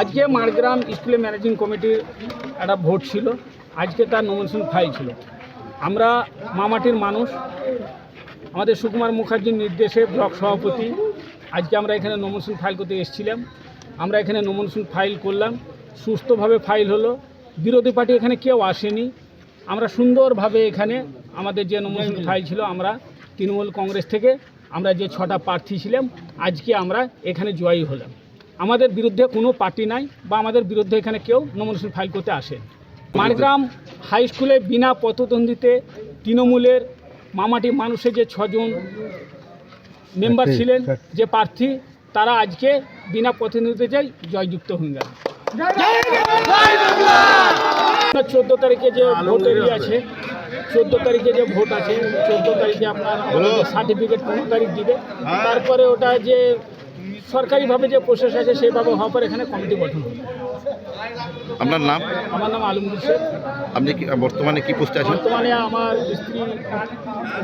আজকে মারগ্রাম স্কুলে ম্যানেজিং কমিটির একটা ভোট ছিল। আজকে তার নমিনেশন ফাইল ছিল। আমরা মামাটির মানুষ। আমাদের সুকুমার মুখার্জির নির্দেশে ব্লক সভাপতি। আজকে আমরা এখানে নমিনেশন ফাইল করতে এসেছিলাম। আমরা এখানে নমিনেশন ফাইল করলাম। সুস্থভাবে ফাইল হলো। বিরোধী পার্টি এখানে কেউ আসেনি। আমরা সুন্দরভাবে এখানে আমাদের যে নমিনেশন ফাইল ছিল, আমরা তৃণমূল কংগ্রেস থেকে আমরা যে ছটা প্রার্থী ছিলাম, আজকে আমরা এখানে জয়ী হলাম। আমাদের বিরুদ্ধে কোনো পার্টি নাই বা আমাদের বিরুদ্ধে এখানে কেউ নমিনেশন ফাইল করতে আসেন মারগ্রাম হাই স্কুলে বিনা প্রতিদ্বন্দ্বিতে তৃণমূলের মামাটি মানুষের যে ছজন মেম্বার ছিলেন যে প্রার্থী তারা আজকে বিনা প্রতিনিধিতে যাই জয়যুক্ত হয়ে গেল। চোদ্দ তারিখে যে ভোট এরিয়ে আছে চোদ্দ তারিখে যে ভোট আছে চোদ্দ তারিখে আপনার সার্টিফিকেট পনেরো তারিখ দিবে। তারপরে ওটা যে সরকারিভাবে যে প্রসেস আছে সেইভাবে হওয়ার পর এখানে কমিটি গঠন হবে। আপনার নাম? আমার নাম আলমগীর শেখ। আপনি কি বর্তমানে কি পোস্টে আছেন? বর্তমানে আমার স্ত্রী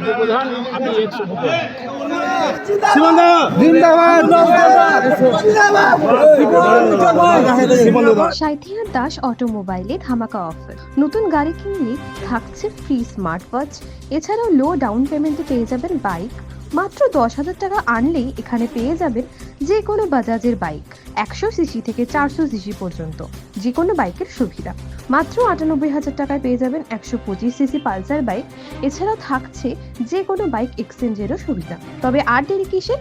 উপপ্রধান আমি এক্স সাইথিয়া দাস অটোমোবাইলে ধামাকা অফার। নতুন গাড়ি কিনলে থাকছে ফ্রি স্মার্ট ওয়াচ এছাড়াও লো ডাউন পেমেন্টে পেয়ে যাবেন বাইক মাত্র দশ হাজার টাকা আনলেই এখানে পেয়ে যাবেন যে কোনো বাজাজের বাইক, একশো সিসি থেকে চারশো সিসি পর্যন্ত, যে কোনো বাইকের সুবিধা। মাত্র আটানব্বই হাজার টাকায় পেয়ে যাবেন একশো পঁচিশ সিসি পালসার বাইক। এছাড়া থাকছে যে কোনো বাইক এক্সচেঞ্জেরও সুবিধা। তবে আর দেরি কিসের?